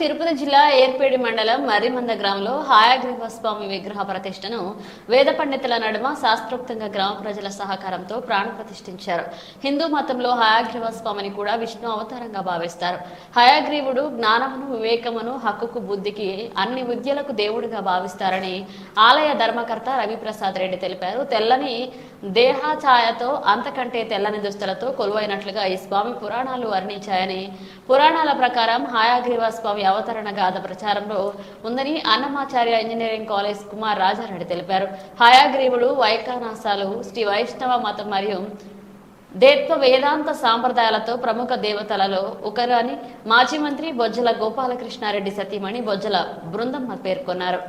తిరుపతి జిల్లా ఏర్పేడి మండలం మర్రిమంద గ్రామంలో హాయగ్రీవ స్వామి విగ్రహ ప్రతిష్టను వేద పండితుల నడుమ శాస్త్రోక్తంగా గ్రామ ప్రజల సహకారంతో ప్రాణ ప్రతిష్ఠించారు. హిందూ మతంలో హయాగ్రీవ స్వామిని కూడా విష్ణు అవతారంగా భావిస్తారు. హయాగ్రీవుడు జ్ఞానమును వివేకమును హక్కుకు బుద్ధికి అన్ని విద్యలకు దేవుడిగా భావిస్తారని ఆలయ ధర్మకర్త రవిప్రసాద్ రెడ్డి తెలిపారు. తెల్లని దేహాఛాయతో అంతకంటే తెల్లని దుస్తులతో కొలువైనట్లుగా ఈ స్వామి పురాణాలు వర్ణించాయని పురాణాల ప్రకారం హయాగ్రీవ స్వామి అవతరణ గాథ ప్రచారంలో ఉందని అన్నమాచార్య ఇంజనీరింగ్ కాలేజ్ కుమార్ రాజారెడ్డి తెలిపారు. హయాగ్రీవులు వైకానాసాలు శ్రీ వైష్ణవ మతం మరియు దేత్వ వేదాంత సాంప్రదాయాలతో ప్రముఖ దేవతలలో ఒకరని మాజీ మంత్రి బొజ్జల గోపాలకృష్ణారెడ్డి సతీమణి బొజ్జల బృందమ్మ పేర్కొన్నారు.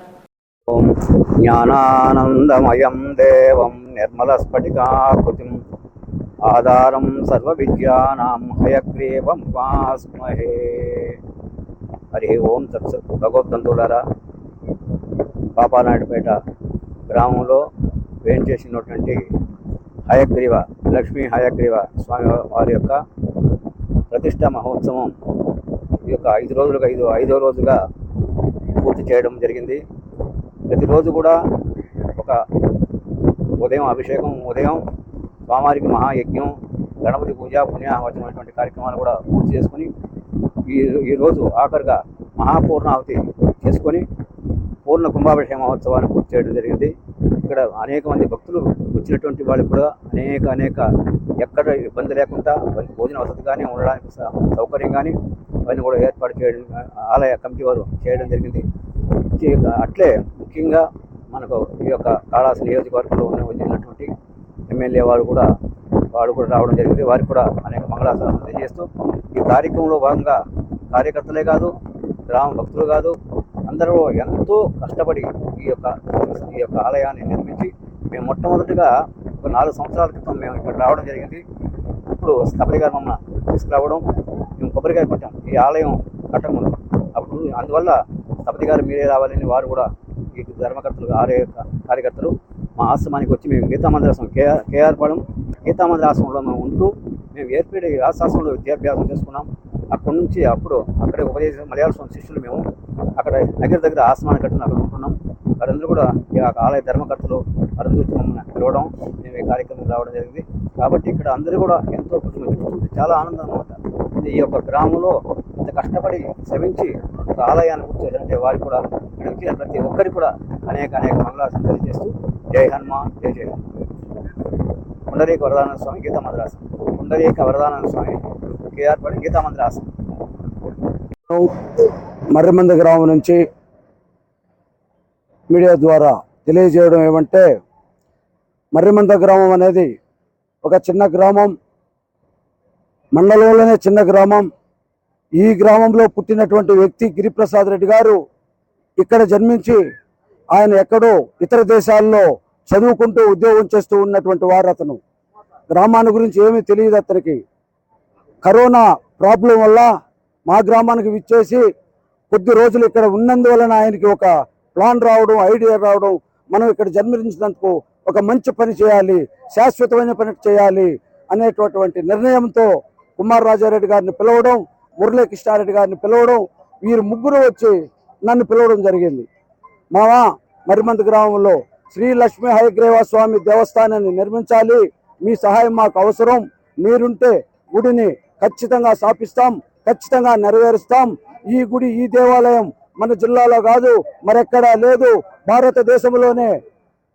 జ్ఞానానందమయం దేవం నిర్మలస్ఫటికాకృతిం ఆధారం సర్వవిద్యానాం హయగ్రీవం వాస్మహే హరి ఓం తత్స భగవద్బంధువులారా పాపానాయుడుపేట గ్రామంలో వేంచేసినటువంటి హయగ్రీవ లక్ష్మీ హయగ్రీవ స్వామి వారి యొక్క ప్రతిష్ట మహోత్సవం ఈ యొక్క ఐదు రోజులుగా ఐదు ఐదో రోజుగా పూర్తి చేయడం జరిగింది. ప్రతిరోజు కూడా ఒక ఉదయం అభిషేకం ఉదయం స్వామివారికి మహాయజ్ఞం గణపతి పూజ పుణ్యాహవచనమైనటువంటి కార్యక్రమాలు కూడా పూర్తి చేసుకుని ఈ ఈరోజు ఆఖరిగా మహాపూర్ణాహుతి చేసుకొని పూర్ణ కుంభాభిషేక మహోత్సవాన్ని పూర్తి చేయడం జరిగింది. ఇక్కడ అనేక మంది భక్తులు వచ్చినటువంటి వాళ్ళకి కూడా అనేక అనేక ఎక్కడ ఇబ్బంది లేకుండా వారికి భోజన వసతి కానీ ఉండడానికి స- సౌకర్యం కానీ అవన్నీ కూడా ఏర్పాటు చేయడం ఆలయ కమిటీ వారు చేయడం జరిగింది. అట్లే ముఖ్యంగా మనకు ఈ యొక్క కాళాసు నియోజకవర్గంలో ఉన్న వచ్చినటువంటి ఎమ్మెల్యే వారు కూడా వారు కూడా రావడం జరిగింది. వారికి కూడా అనేక మంగళాశాసనం తెలియజేస్తూ ఈ కార్యక్రమంలో భాగంగా కార్యకర్తలే కాదు గ్రామ భక్తులు కాదు అందరూ ఎంతో కష్టపడి ఈ యొక్క ఈ యొక్క ఆలయాన్ని నిర్మించి మేము మొట్టమొదటిగా ఒక నాలుగు సంవత్సరాల క్రితం మేము ఇక్కడ రావడం జరిగింది. ఇప్పుడు స్థపతి గారు మమ్మల్ని తీసుకురావడం మేము కొబ్బరికాయ కొట్టాం. ఈ ఆలయం కట్టకముందు. అప్పుడు అందువల్ల స్థపతి గారు మీరే రావాలని వారు కూడా ఈ ధర్మకర్తలు ఆలయ కార్యకర్తలు మా ఆశ్రమానికి వచ్చి మేము గీతా మందిరాశ్రమం కేఆర్ కేఆర్ పాలెం గీతా మేము ఉంటూ మేము ఏర్పడి ఆశ్రమంలో విద్యాభ్యాసం చేసుకున్నాం. అక్కడి నుంచి అప్పుడు అక్కడే ఉపదేశం మలయాళ స్వామి శిష్యులు మేము అక్కడ దగ్గర దగ్గర ఆసనాన్ని కట్టుకుని అక్కడ ఉంటున్నాం. వారందరూ కూడా ఈ ఆలయ ధర్మకర్తలు వారందరూ వచ్చి మమ్మల్ని పిలవడం మేము ఈ కార్యక్రమం రావడం జరిగింది. కాబట్టి ఇక్కడ అందరూ కూడా ఎంతో కృషి చాలా ఆనందం అనమాట ఈ యొక్క గ్రామంలో ఇంత కష్టపడి శ్రమించి ఒక ఆలయాన్ని పూర్తి వారు వారికి కూడా ఇక్కడ ప్రతి ఒక్కరికి కూడా అనేక అనేక మంగళాసనం తెలియజేస్తూ జై హనుమాన్ జై జయ హనుమాన్. పుండరీక వరదానంద స్వామి గీతా మందిరాసం. పుండరీక వరదానంద స్వామి కేఆర్ పడి గీతా మందిరాసం మర్రిమంద గ్రామం నుంచి మీడియా ద్వారా తెలియజేయడం ఏమంటే మర్రిమంద గ్రామం అనేది ఒక చిన్న గ్రామం. మండలంలోనే చిన్న గ్రామం. ఈ గ్రామంలో పుట్టినటువంటి వ్యక్తి గిరిప్రసాద్ రెడ్డి గారు ఇక్కడ జన్మించి ఆయన ఎక్కడో ఇతర దేశాల్లో చదువుకుంటూ ఉద్యోగం చేస్తూ ఉన్నటువంటి వారు అతను గ్రామాన్ని గురించి ఏమీ తెలియదు అతనికి. కరోనా ప్రాబ్లం వల్ల మా గ్రామానికి విచ్చేసి కొద్ది రోజులు ఇక్కడ ఉన్నందువలన ఆయనకి ఒక ప్లాన్ రావడం ఐడియా రావడం మనం ఇక్కడ జన్మించినందుకు ఒక మంచి పని చేయాలి శాశ్వతమైన పని చేయాలి అనేటటువంటి నిర్ణయంతో కుమార్ రాజారెడ్డి గారిని పిలవడం మురళీకృష్ణారెడ్డి గారిని పిలవడం వీరు ముగ్గురు వచ్చి నన్ను పిలవడం జరిగింది. మావా మరిమంత గ్రామంలో శ్రీ లక్ష్మీ హయగ్రీవ స్వామి దేవస్థానాన్ని నిర్మించాలి మీ సహాయం మాకు అవసరం. మీరుంటే గుడిని ఖచ్చితంగా స్థాపిస్తాం ఖచ్చితంగా నెరవేరుస్తాం. ఈ గుడి ఈ దేవాలయం మన జిల్లాలో కాదు మరెక్కడా లేదు. భారతదేశంలోనే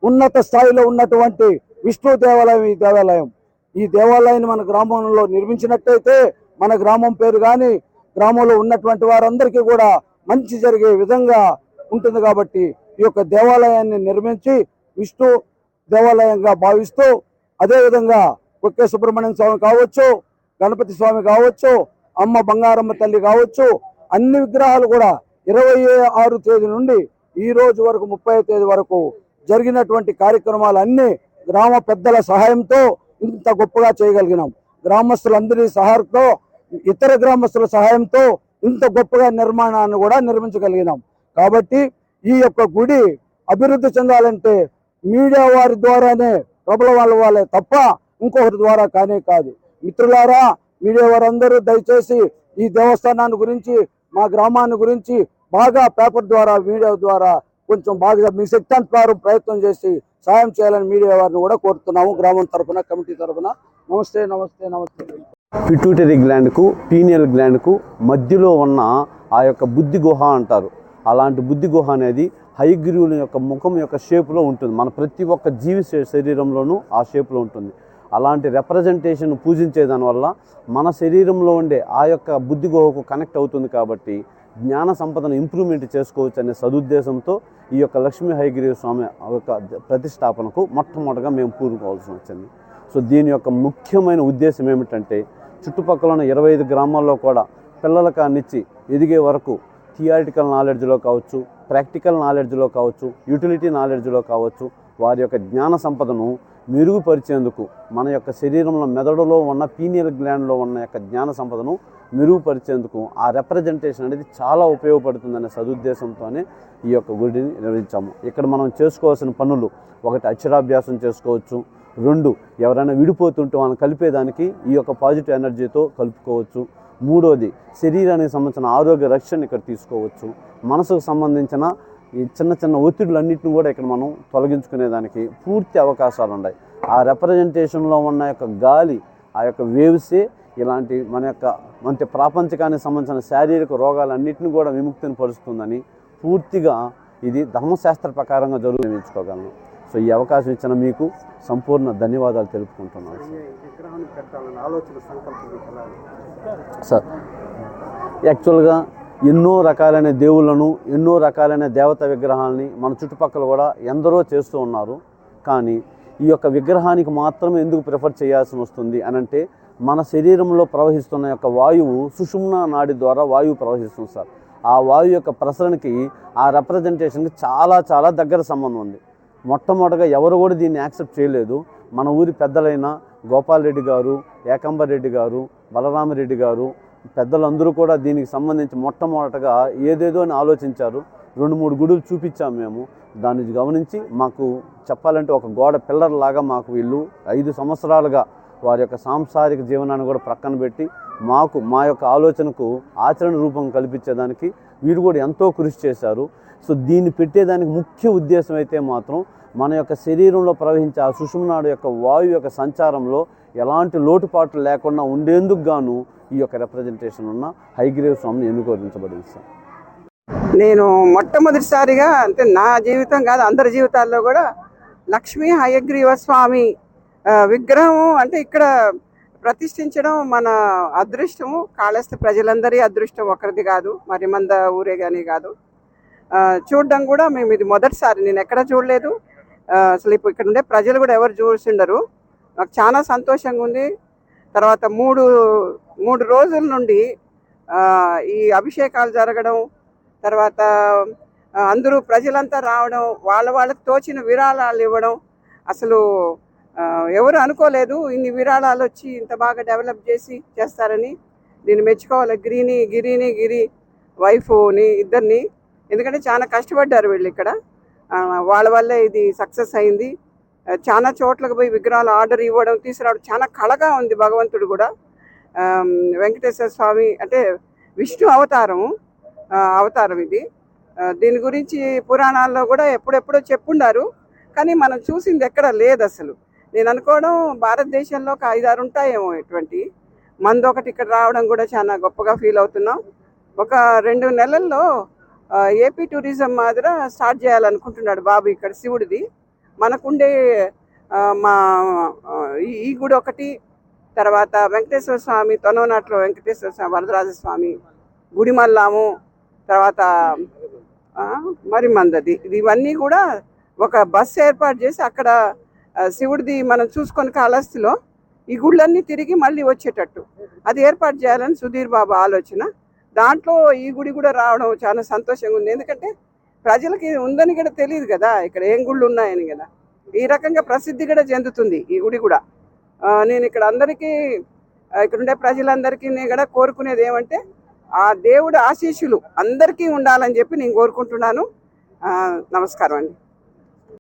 ఉన్నత స్థాయిలో ఉన్నటువంటి విష్ణు దేవాలయం ఈ దేవాలయం. ఈ దేవాలయాన్ని మన గ్రామంలో నిర్మించినట్టయితే మన గ్రామం పేరు కానీ గ్రామంలో ఉన్నటువంటి వారందరికీ కూడా మంచి జరిగే విధంగా ఉంటుంది కాబట్టి ఈ యొక్క దేవాలయాన్ని నిర్మించి విష్ణు దేవాలయంగా భావిస్తూ అదేవిధంగా కుక్కే సుబ్రహ్మణ్యం స్వామి కావచ్చు గణపతి స్వామి కావచ్చు అమ్మ బంగారమ్మ తల్లి కావచ్చు అన్ని విగ్రహాలు కూడా ఇరవై ఆరు తేదీ నుండి ఈ రోజు వరకు ముప్పై తేదీ వరకు జరిగినటువంటి కార్యక్రమాలు అన్ని గ్రామ పెద్దల సహాయంతో ఇంత గొప్పగా చేయగలిగినాం. గ్రామస్తులందరి సహాయంతో ఇతర గ్రామస్తుల సహాయంతో ఇంత గొప్పగా నిర్మాణాన్ని కూడా నిర్మించగలిగినాం. కాబట్టి ఈ యొక్క గుడి అభివృద్ధి చెందాలంటే మీడియా వారి ద్వారానే ప్రబల వాళ్ళ వాళ్ళే తప్ప ఇంకొకరి ద్వారా కానే కాదు. మిత్రులారా మీడియా వారందరూ దయచేసి ఈ దేవస్థానాన్ని గురించి మా గ్రామాన్ని గురించి బాగా పేపర్ ద్వారా వీడియో ద్వారా కొంచెం బాగా మీ శక్తాంతరం ప్రయత్నం చేసి సాయం చేయాలని మీడియా వారిని కూడా కోరుతున్నాము. గ్రామం తరఫున కమిటీ తరఫున నమస్తే నమస్తే నమస్తే. పిట్యూటరీ గ్లాండ్కు పీనియల్ గ్లాండ్కు మధ్యలో ఉన్న ఆ యొక్క బుద్ధి గుహ అంటారు. అలాంటి బుద్ధి గుహ అనేది హైగ్రీవుల యొక్క ముఖం యొక్క షేప్లో ఉంటుంది. మన ప్రతి ఒక్క జీవి శ- శరీరంలోనూ ఆ షేప్లో ఉంటుంది. అలాంటి రిప్రజెంటేషన్ పూజించే దానివల్ల మన శరీరంలో ఉండే ఆ యొక్క బుద్ధి గుహకు కనెక్ట్ అవుతుంది కాబట్టి జ్ఞాన సంపదను ఇంప్రూవ్మెంట్ చేసుకోవచ్చు అనే సదుద్దేశంతో ఈ యొక్క లక్ష్మీ హైగిరి స్వామి యొక్క ప్రతిష్టాపనకు మొట్టమొదటిగా మేము పూనుకోవాల్సి వచ్చింది. సో దీని యొక్క ముఖ్యమైన ఉద్దేశం ఏమిటంటే చుట్టుపక్కల ఉన్న ఇరవై ఐదు గ్రామాల్లో కూడా పిల్లలకు కానిచ్చి ఎదిగే వరకు థియారిటికల్ నాలెడ్జ్లో కావచ్చు ప్రాక్టికల్ నాలెడ్జ్లో కావచ్చు యూటిలిటీ నాలెడ్జ్లో కావచ్చు వారి యొక్క జ్ఞాన సంపదను మెరుగుపరిచేందుకు మన యొక్క శరీరంలో మెదడులో ఉన్న పీనియల్ గ్లాండ్లో ఉన్న యొక్క జ్ఞాన సంపదను మెరుగుపరిచేందుకు ఆ రిప్రజెంటేషన్ అనేది చాలా ఉపయోగపడుతుందనే సదుద్దేశంతోనే ఈ యొక్క గుడిని నిర్వహించాము. ఇక్కడ మనం చేసుకోవాల్సిన పనులు ఒకటి అక్షరాభ్యాసం చేసుకోవచ్చు రెండు ఎవరైనా విడిపోతుంటే వాళ్ళని కలిపేదానికి ఈ యొక్క పాజిటివ్ ఎనర్జీతో కలుపుకోవచ్చు. మూడోది శరీరానికి సంబంధించిన ఆరోగ్య రక్షణ ఇక్కడ తీసుకోవచ్చు. మనసుకు సంబంధించిన ఈ చిన్న చిన్న ఒత్తిడులన్నింటిని కూడా ఇక్కడ మనం తొలగించుకునేదానికి పూర్తి అవకాశాలు ఉన్నాయి ఆ రిప్రజెంటేషన్లో ఉన్న యొక్క గాలి ఆ యొక్క వేవ్సే ఇలాంటి మన యొక్క అంటే ప్రాపంచికానికి సంబంధించిన శారీరక రోగాలన్నింటిని కూడా విముక్తిని పరుస్తుందని పూర్తిగా ఇది ధర్మశాస్త్ర ప్రకారంగా జరుగు నిర్మించుకోగలను. సో ఈ అవకాశం ఇచ్చిన మీకు సంపూర్ణ ధన్యవాదాలు తెలుపుకుంటున్నాను సార్. యాక్చువల్గా ఎన్నో రకాలైన దేవుళ్ళను ఎన్నో రకాలైన దేవత విగ్రహాలని మన చుట్టుపక్కల కూడా ఎందరో చేస్తూ ఉన్నారు. కానీ ఈ యొక్క విగ్రహానికి మాత్రమే ఎందుకు ప్రిఫర్ చేయాల్సి వస్తుంది అని అంటే మన శరీరంలో ప్రవహిస్తున్న యొక్క వాయువు సుషుమ్న నాడి ద్వారా వాయువు ప్రవహిస్తుంది సార్. ఆ వాయువు యొక్క ప్రసరణకి ఆ రిప్రజెంటేషన్కి చాలా చాలా దగ్గర సంబంధం ఉంది. మొట్టమొదటగా ఎవరు కూడా దీన్ని యాక్సెప్ట్ చేయలేదు. మన ఊరి పెద్దలైన గోపాల్ రెడ్డి గారు ఏకంబరెడ్డి గారు బలరామరెడ్డి గారు పెద్దలందరూ కూడా దీనికి సంబంధించి మొట్టమొదటగా ఏదేదో అని ఆలోచించారు. రెండు మూడు గుడులు చూపించాము మేము. దాన్ని గమనించి మాకు చెప్పాలంటే ఒక గోడ పిల్లర్ లాగా మాకు వీళ్ళు ఐదు సంవత్సరాలుగా వారి యొక్క సాంసారిక జీవనాన్ని కూడా ప్రక్కన పెట్టి మాకు మా యొక్క ఆలోచనకు ఆచరణ రూపం కల్పించేదానికి వీరు కూడా ఎంతో కృషి చేశారు. సో దీన్ని పెట్టేదానికి ముఖ్య ఉద్దేశం అయితే మాత్రం మన యొక్క శరీరంలో ప్రవహించే ఆ సుషుమ్నాడు యొక్క వాయు యొక్క సంచారంలో ఎలాంటి లోటుపాట్లు లేకుండా ఉండేందుకు గాను ఈ యొక్క రిప్రజెంటేషన్ ఉన్న హైగ్రేవ్ స్వామిని ఎన్నుకోరించబడింది సార్. నేను మొట్టమొదటిసారిగా అంటే నా జీవితం కాదు అందరి జీవితాల్లో కూడా లక్ష్మీ హయగ్రీవ స్వామి విగ్రహం అంటే ఇక్కడ ప్రతిష్ఠించడం మన అదృష్టము. కాళహస్తి ప్రజలందరి అదృష్టం ఒకరిది కాదు మరి మంద ఊరే కానీ కాదు. చూడడం కూడా మేము ఇది మొదటిసారి. నేను ఎక్కడ చూడలేదు. అసలు ఇప్పుడు ఇక్కడ ఉండే ప్రజలు కూడా ఎవరు చూసిండరు. నాకు చాలా సంతోషంగా ఉంది. తర్వాత మూడు మూడు రోజుల నుండి ఈ అభిషేకాలు జరగడం తర్వాత అందరూ ప్రజలంతా రావడం వాళ్ళ వాళ్ళకి తోచిన విరాళాలు ఇవ్వడం అసలు ఎవరు అనుకోలేదు ఇన్ని విరాళాలు వచ్చి ఇంత బాగా డెవలప్ చేసి చేస్తారని. నేను మెచ్చుకోవాలి. గిరిని గిరిని గిరి వైఫ్ని ఇద్దరిని ఎందుకంటే చాలా కష్టపడ్డారు వీళ్ళు ఇక్కడ. వాళ్ళ వల్లే ఇది సక్సెస్ అయింది. చాలా చోట్లకు పోయి విగ్రహాలు ఆర్డర్ ఇవ్వడం తీసుకురావడం చాలా కళగా ఉంది భగవంతుడు కూడా. వెంకటేశ్వర స్వామి అంటే విష్ణు అవతారం అవతారం ఇది. దీని గురించి పురాణాల్లో కూడా ఎప్పుడెప్పుడో చెప్పుండారు కానీ మనం చూసింది ఎక్కడ లేదు అసలు. నేను అనుకోవడం భారతదేశంలో ఒక ఐదారు ఉంటాయేమో ఇటువంటి. మంది ఒకటి ఇక్కడ రావడం కూడా చాలా గొప్పగా ఫీల్ అవుతున్నాం. ఒక రెండు నెలల్లో ఏపీ టూరిజం మాదిర స్టార్ట్ చేయాలనుకుంటున్నాడు బాబు ఇక్కడ శివుడిది. మనకుండే మా ఈ- గుడి ఒకటి తర్వాత వెంకటేశ్వర స్వామి తొనవనాట్లో వెంకటేశ్వర స్వామి వరదరాజ స్వామి గుడిమల్లాము తర్వాత మరి మందది ఇది ఇవన్నీ కూడా ఒక బస్సు ఏర్పాటు చేసి అక్కడ శివుడిది మనం చూసుకొని కాళహస్తిలో ఈ గుళ్ళన్నీ తిరిగి మళ్ళీ వచ్చేటట్టు. అది ఏర్పాటు చేయాలని సుధీర్ బాబు ఆలోచన. దాంట్లో ఈ గుడి కూడా రావడం చాలా సంతోషంగా ఉంది. ఎందుకంటే ప్రజలకి ఉందని కూడా తెలియదు కదా ఇక్కడ ఏం గుళ్ళు ఉన్నాయని కదా. ఈ రకంగా ప్రసిద్ధి కూడా చెందుతుంది ఈ గుడి కూడా. నేను ఇక్కడ అందరికీ ఇక్కడ ఉండే ప్రజలందరికీ నేను కూడా కోరుకునేది ఏమంటే ఆ దేవుడు ఆశీస్సులు అందరికీ ఉండాలని చెప్పి నేను కోరుకుంటున్నాను. నమస్కారం అండి.